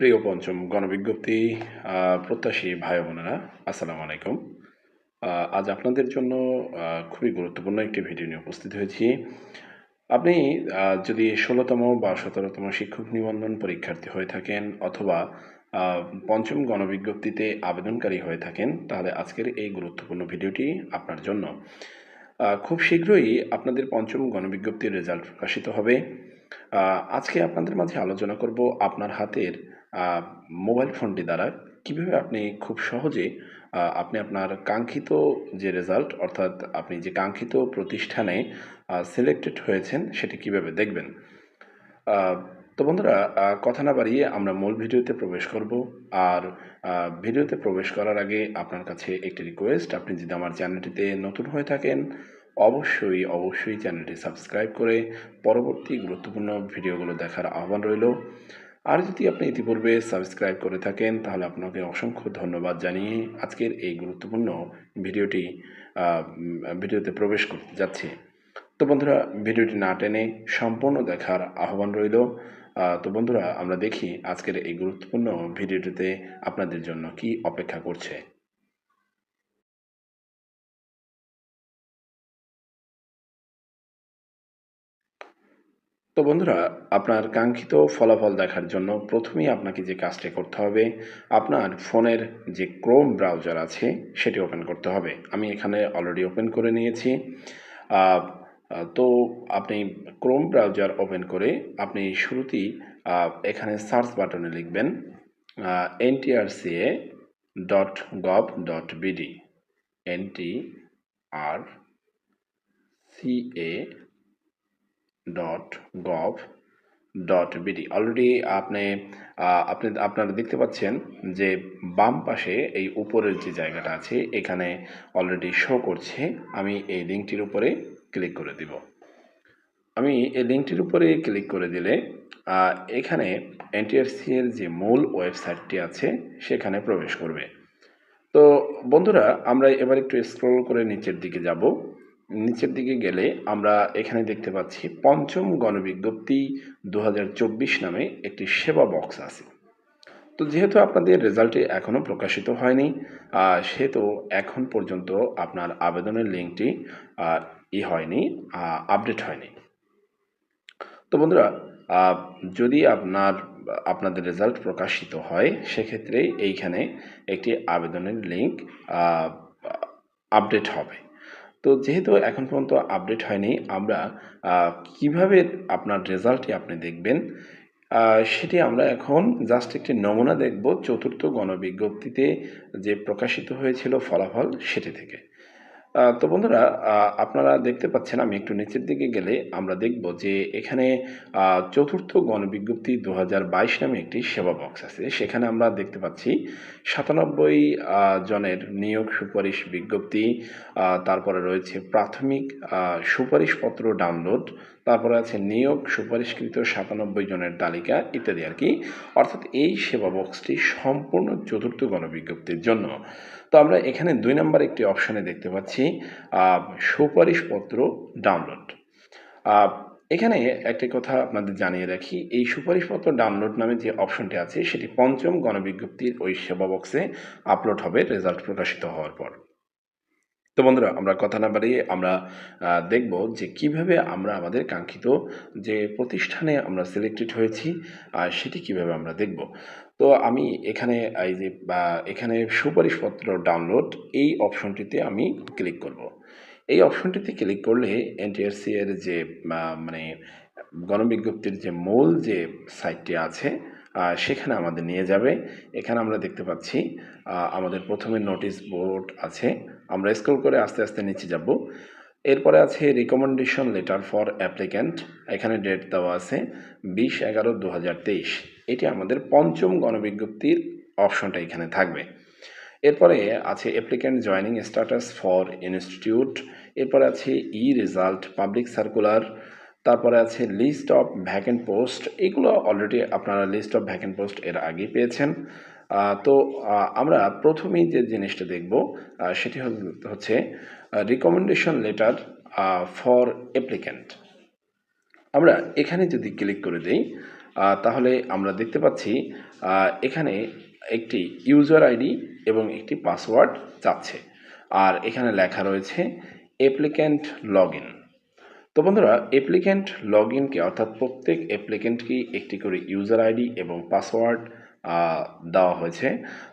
প্রিয় পঞ্চম গণবিজ্ঞপ্তি প্রত্যাশী ভাই বোনেরা, আসসালামু আলাইকুম। আজ আপনাদের জন্য খুবই গুরুত্বপূর্ণ একটি ভিডিও নিয়ে উপস্থিত হয়েছি। আপনি যদি ষোলোতম বা সতেরোতম শিক্ষক নিবন্ধন পরীক্ষার্থী হয়ে থাকেন অথবা পঞ্চম গণবিজ্ঞপ্তিতে আবেদনকারী হয়ে থাকেন, তাহলে আজকের এই গুরুত্বপূর্ণ ভিডিওটি আপনার জন্য। খুব শীঘ্রই আপনাদের পঞ্চম গণবিজ্ঞপ্তির রেজাল্ট প্রকাশিত হবে। আজকে আপনাদের মাঝে আলোচনা করব আপনার হাতের মোবাইল ফোনটি দ্বারা কীভাবে আপনি খুব সহজে আপনি আপনার কাঙ্ক্ষিত যে রেজাল্ট অর্থাৎ আপনি যে কাঙ্ক্ষিত প্রতিষ্ঠানে সিলেক্টেড হয়েছেন সেটি কীভাবে দেখবেন? তো বন্ধুরা কথা না বাড়িয়ে আমরা মূল ভিডিওতে প্রবেশ করব। আর ভিডিওতে প্রবেশ করার আগে আপনার কাছে একটি রিকোয়েস্ট আপনি যদি আমার চ্যানেলটিতে নতুন হয়ে থাকেন, অবশ্যই অবশ্যই চ্যানেলটি সাবস্ক্রাইব করে পরবর্তী গুরুত্বপূর্ণ ভিডিওগুলো দেখার আহ্বান রইল। আর যদি আপনি ইতিপূর্বে সাবস্ক্রাইব করে থাকেন, তাহলে আপনাকে অসংখ্য ধন্যবাদ জানিয়ে আজকের এই গুরুত্বপূর্ণ ভিডিওটি ভিডিওতে প্রবেশ করতে যাচ্ছি। তো বন্ধুরা, ভিডিওটি না টেনে সম্পূর্ণ দেখার আহ্বান রইল। তো বন্ধুরা, আমরা দেখি আজকের এই গুরুত্বপূর্ণ ভিডিওটিতে আপনাদের জন্য কি অপেক্ষা করছে। তো বন্ধুরা, আপনার কাঙ্ক্ষিত ফলাফল দেখার জন্য প্রথমেই আপনাকে যে কাজটি করতে হবে, আপনার ফোনের যে ক্রোম ব্রাউজার আছে, সেটি ওপেন করতে হবে। আমি এখানে অলরেডি ওপেন করে নিয়েছি। তো আপনি ক্রোম ব্রাউজার ওপেন করে আপনি শুরুতেই এখানে সার্চ বাটনে লিখবেন NTRCA dot gov dot BD NT R CA dot gov dot BD already আপনি আপনি, আপনারা দেখতে পাচ্ছেন যে বাম পাশে এই উপরের যে জায়গাটা আছে, এখানে অলরেডি শো করছে, আমি এই লিঙ্কটির উপরে ক্লিক করে দিব। আমি এই লিঙ্কটির উপরে ক্লিক করে দিলে এখানে এনটিআরসি এর যে মূল ওয়েবসাইটটি আছে, সেখানে প্রবেশ করবে। তো বন্ধুরা, আমরা এবার একটু স্ক্রল করে নিচের দিকে যাব। নিচের দিকে গেলে আমরা এখানে দেখতে পাচ্ছি পঞ্চম গণবিজ্ঞপ্তি দু হাজার চব্বিশ নামে একটি সেবা বক্স আছে। তো যেহেতু আপনাদের রেজাল্টে এখনও প্রকাশিত হয়নি সেহেতু এখন পর্যন্ত আপনার আবেদনের লিঙ্কটি ই হয়নি আপডেট হয়নি। তো বন্ধুরা যদি আপনার, আপনাদের রেজাল্ট প্রকাশিত হয়, সেক্ষেত্রে এইখানে একটি আবেদনের লিঙ্ক আপডেট হবে। তো যেহেতু এখন পর্যন্ত আপডেট হয়নি, আমরা কীভাবে আপনার রেজাল্টটি আপনি দেখবেন সেটি আমরা এখন জাস্ট একটি নমুনা দেখব চতুর্থ গণবিজ্ঞপ্তিতে যে প্রকাশিত হয়েছিল ফলাফল সেটি থেকে। তো বন্ধুরা আপনারা দেখতে পাচ্ছেন আমি একটু নিচের দিকে গেলে আমরা দেখব যে এখানে চতুর্থ গণবিজ্ঞপ্তি দু হাজার বাইশ নামে একটি সেবা বক্স আছে। সেখানে আমরা দেখতে পাচ্ছি সাতানব্বই জনের নিয়োগ সুপারিশ বিজ্ঞপ্তি তারপরে রয়েছে প্রাথমিক সুপারিশপত্র ডাউনলোড তারপরে আছে নিয়োগ সুপারিশকৃত সাতানব্বই জনের তালিকা ইত্যাদি আর কি। অর্থাৎ এই সেবা বক্সটি সম্পূর্ণ চতুর্থ গণবিজ্ঞপ্তির জন্য। তো আমরা এখানে দুই নম্বর একটি অপশানে দেখতে পাচ্ছি সুপারিশপত্র ডাউনলোড। এখানে একটি কথা আপনাদের জানিয়ে রাখি, এই সুপারিশপত্র ডাউনলোড নামে যে অপশনটি আছে, সেটি পঞ্চম গণবিজ্ঞপ্তির ওই সেবা বক্সে আপলোড হবে, রেজাল্ট প্রকাশিত হওয়ার পর। তো বন্ধুরা, আমরা কথা না বাড়িয়ে আমরা দেখব যে কীভাবে আমরা আমাদের কাঙ্ক্ষিত যে প্রতিষ্ঠানে আমরা সিলেক্টেড হয়েছি সেটি কীভাবে আমরা দেখব। তো আমি এখানে, এই যে এখানে সুপারিশপত্র ডাউনলোড এই অপশনটিতে আমি ক্লিক করব। এই অপশনটিতে ক্লিক করলে এনটিআরসি এর যে মানে গণবিজ্ঞপ্তির যে মূল যে সাইটটি আছে সেখানে আমাদের নিয়ে যাবে। এখানে আমরা দেখতে পাচ্ছি আমাদের প্রথমে নোটিশ বোর্ড আছে। আমরা স্ক্রল করে আস্তে আস্তে নিচে যাব। এরপরে আছে রিকমেন্ডেশন লেটার ফর অ্যাপ্লিক্যান্ট এখানে ডেট দেওয়া আছে বিশ এগারো দু এটি আমাদের পঞ্চম গণবিজ্ঞপ্তির অপশনটা এখানে থাকবে। এরপরে আছে applicant joining status for institute এরপরে আছে ই রেজাল্ট পাবলিক সার্কুলার তারপরে আছে লিস্ট অফ ভ্যাকেন্ট পোস্ট এগুলো অলরেডি আপনারা লিস্ট অফ ভ্যাকেন্ট পোস্ট এর আগে পেয়েছেন। তো আমরা প্রথমেই যে জিনিসটা দেখব সেটি হচ্ছে রিকমেন্ডেশন লেটার ফর অ্যাপ্লিক্যান্ট আমরা এখানে যদি ক্লিক করে দিই তাহলে আমরা দেখতে পাচ্ছি এখানে একটি ইউজার আইডি এবং একটি পাসওয়ার্ড চাচ্ছে আর এখানে লেখা রয়েছে অ্যাপ্লিক্যান্ট লগ ইন তো বন্ধুরা অ্যাপ্লিক্যান্ট লগ ইনকে অর্থাৎ প্রত্যেক অ্যাপ্লিক্যান্টকে একটি করে ইউজার আইডি এবং পাসওয়ার্ড দেওয়া হয়েছে?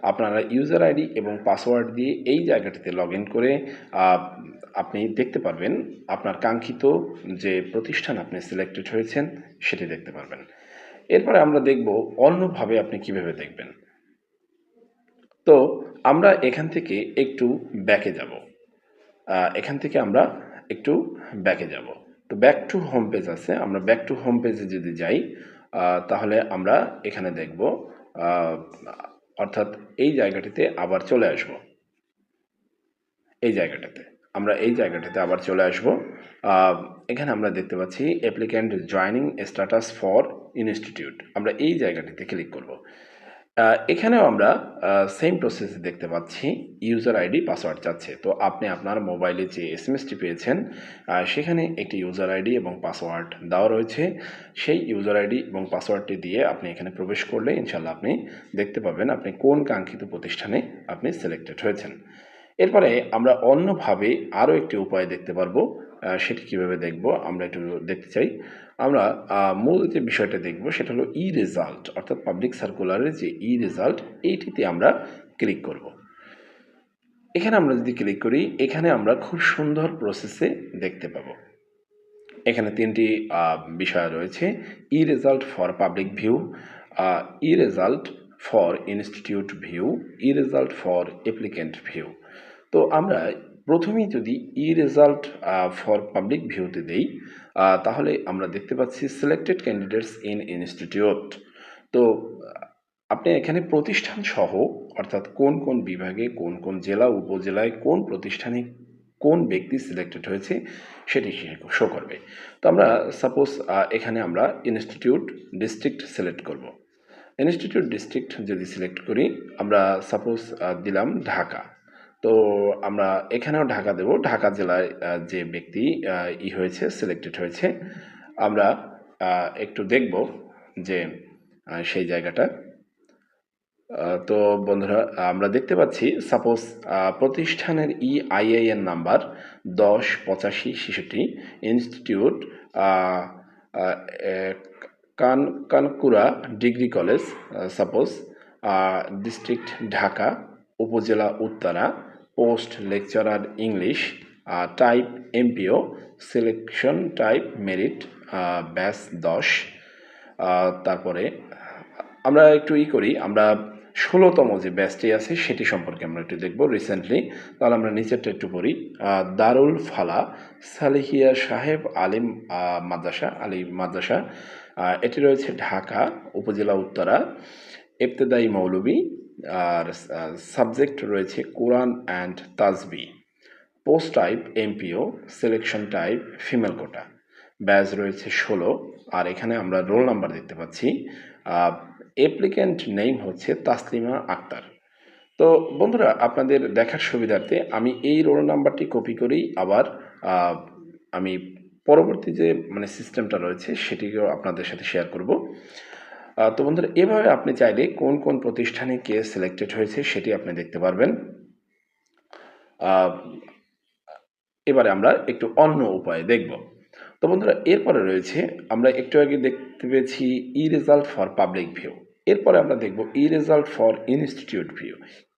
আপনারা ইউজার আইডি এবং পাসওয়ার্ড দিয়ে এই জায়গাটিতে লগ করে আপনি দেখতে পারবেন, আপনার কাঙ্ক্ষিত যে প্রতিষ্ঠান আপনি সিলেক্টেড হয়েছেন, সেটি দেখতে পারবেন। এরপরে আমরা দেখব অন্যভাবে আপনি কীভাবে দেখবেন। তো আমরা এখান থেকে একটু ব্যাকে যাব। এখান থেকে আমরা একটু ব্যাকে যাব। তো ব্যাক টু হোম পেজ আছে, আমরা ব্যাক টু হোম পেজে যদি যাই তাহলে আমরা এখানে দেখব অর্থাৎ এই জায়গাটিতে আবার চলে আসব। এই জায়গাটাতে। আমরা এই জায়গাটাতে আবার চলে আসব। এখানে আমরা দেখতে পাচ্ছি applicant joining status for institute আমরা এই জায়গাটিতে ক্লিক করব। এখানেও আমরা সেম প্রসেস দেখতে পাচ্ছি ইউজার আইডি পাসওয়ার্ড চাচ্ছে। তো আপনি আপনার মোবাইলে যে এস এম এসটি পেয়েছেন সেখানে একটি ইউজার আইডি এবং পাসওয়ার্ড দেওয়া রয়েছে। সেই ইউজার আইডি এবং পাসওয়ার্ডটি দিয়ে আপনি এখানে প্রবেশ করলে ইনশাল্লাহ আপনি দেখতে পাবেন আপনি কোন কাঙ্ক্ষিত প্রতিষ্ঠানে আপনি সিলেক্টেড হয়েছেন। এরপরে আমরা অন্যভাবে আরও একটি উপায় দেখতে পারব সেটি কীভাবে দেখব আমরা একটু দেখতে চাই। আমরা মূল যে বিষয়টা দেখব সেটা হলো ই রেজাল্ট অর্থাৎ পাবলিক সার্কুলারের যে ই রেজাল্ট এইটিতে আমরা ক্লিক করব। এখানে আমরা যদি ক্লিক করি, এখানে আমরা খুব সুন্দর প্রসেসে দেখতে পাবো। এখানে তিনটি বিষয় রয়েছে e result for public view e result for institute view e result for applicant view তো আমরা প্রথমেই যদি ই রেজাল্ট ফর পাবলিক ভিউতে দেই তাহলে আমরা দেখতে পাচ্ছি সিলেক্টেড ক্যান্ডিডেটস ইন ইনস্টিটিউট তো, আপনি এখানে প্রতিষ্ঠান সহ, অর্থাৎ কোন কোন বিভাগে, কোন কোন জেলা, উপজেলায়, কোন প্রতিষ্ঠানে কোন ব্যক্তি সিলেক্টেড হয়েছে, সেটি শো করবে। তো আমরা সাপোজ এখানে আমরা ইনস্টিটিউট ডিস্ট্রিক্ট সিলেক্ট করব। ইনস্টিটিউট ডিস্ট্রিক্ট যদি সিলেক্ট করি, আমরা সাপোজ দিলাম ঢাকা। তো আমরা এখানেও ঢাকা দেব। ঢাকা জেলায় যে ব্যক্তি ই হয়েছে সিলেক্টেড হয়েছে, আমরা একটু দেখব যে সেই জায়গাটা। তো বন্ধুরা, আমরা দেখতে পাচ্ছি সাপোজ প্রতিষ্ঠানের ই আইআইএন নাম্বার দশ, পঁচাশি, ছেষট্টি ইনস্টিটিউট কান কানকুরা degree college suppose district Dhaka, উপজেলা, Uttara post lecturer English type MPO selection type merit batch দশ আহ, তারপরে আমরা একটু ই করি আমরা ষোলোতম যে ব্যাচটি আছে সেটি সম্পর্কে আমরা একটু দেখব রিসেন্টলি তাহলে আমরা নিচেরটা একটু পড়ি আহ, দারুল ফালা সালেহিয়া সাহেব আলিম আহ, মাদ্রাসা আলী মাদ্রাসা এটি রয়েছে ঢাকা উপজেলা উত্তরা ইবতেদাই মৌলবী আর সাবজেক্ট রয়েছে কোরআন অ্যান্ড তাজবি। Post type MPO selection type female quota batch রয়েছে ষোলো, আর এখানে আমরা রোল নাম্বার দেখতে পাচ্ছি। অ্যাপ্লিক্যান্ট নেম হচ্ছে তাসলিমা আক্তার। তো বন্ধুরা, আপনাদের দেখার সুবিধার্থে আমি এই রোল নাম্বারটি কপি করেই আবার আমি পরবর্তী যে মানে সিস্টেমটা রয়েছে, সেটিকেও আপনাদের সাথে শেয়ার করব। তো বন্ধুরা, এভাবে আপনি চাইলে কোন কোন প্রতিষ্ঠানে কে সিলেক্টেড হয়েছে সেটি আপনি দেখতে পারবেন। এবারে আমরা একটু অন্য উপায়ে দেখব। তো বন্ধুরা, এরপরে রয়েছে, আমরা একটু আগে দেখতে পেয়েছি e result for public view এরপরে আমরা দেখব e result for institute view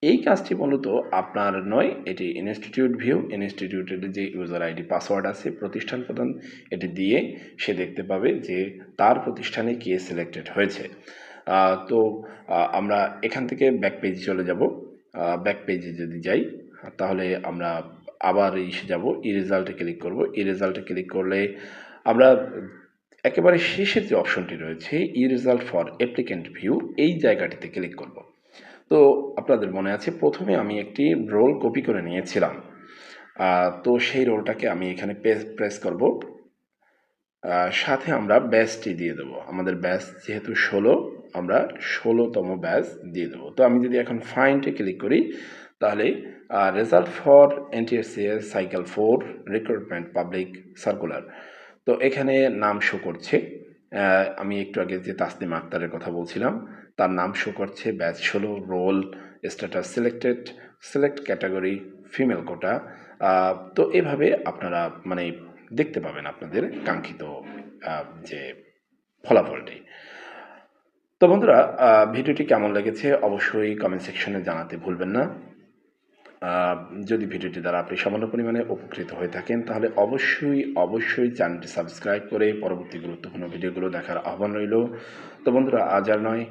এই কাজটি মূলত আপনার নয়, এটি ইনস্টিটিউট ভিউ ইনস্টিটিউটের যে ইউজার আইডি পাসওয়ার্ড আছে, প্রতিষ্ঠান প্রদান, এটি দিয়ে সে দেখতে পাবে যে তার প্রতিষ্ঠানে কে সিলেক্টেড হয়েছে। তো আমরা এখান থেকে ব্যাক পেজে চলে যাব। ব্যাক পেজে যদি যাই, তাহলে আমরা আবার এসে যাব ই রেজাল্টে ক্লিক করব। ই রেজাল্টে ক্লিক করলে আমরা একেবারে শেষের যে অপশনটি রয়েছে e result for applicant view এই জায়গাটিতে ক্লিক করব। তো আপনাদের মনে আছে, প্রথমে আমি একটি রোল কপি করে নিয়েছিলাম। তো সেই রোলটাকে আমি এখানে প্রেস করব। সাথে আমরা ব্যাসটি দিয়ে দেবো। আমাদের ব্যাস যেহেতু ষোলো, আমরা ষোলোতম ব্যাচ দিয়ে দেবো। তো আমি যদি এখন ফাইনটে ক্লিক করি, তাহলে result for এনটিএসসিএস cycle four recruitment public circular তো এখানে নাম শো করছে। আমি একটু আগে যে তাসনিম আক্তারের কথা বলছিলাম তার নাম শো করছে ব্যাচ ষোলো roll status selected select category female quota তো এভাবে আপনারা মানে দেখতে পাবেন আপনাদের কাঙ্ক্ষিত যে ফলাফলটি। তো বন্ধুরা ভিডিওটি কেমন লেগেছে অবশ্যই কমেন্ট সেকশনে জানাতে ভুলবেন না। যদি ভিডিওটি দ্বারা আপনি সামান্য পরিমাণে উপকৃত হয়ে থাকেন, তাহলে অবশ্যই অবশ্যই চ্যানেলটি সাবস্ক্রাইব করে পরবর্তী গুরুত্বপূর্ণ ভিডিওগুলো দেখার আহ্বান রইল। তো বন্ধুরা, আজ আর নয়।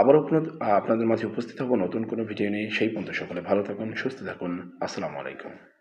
আবারও কোনো, আপনাদের মাঝে উপস্থিত হব নতুন কোনো ভিডিও নিয়ে। সেই পর্যন্ত সকলে ভালো থাকুন, সুস্থ থাকুন। আসসালামু আলাইকুম।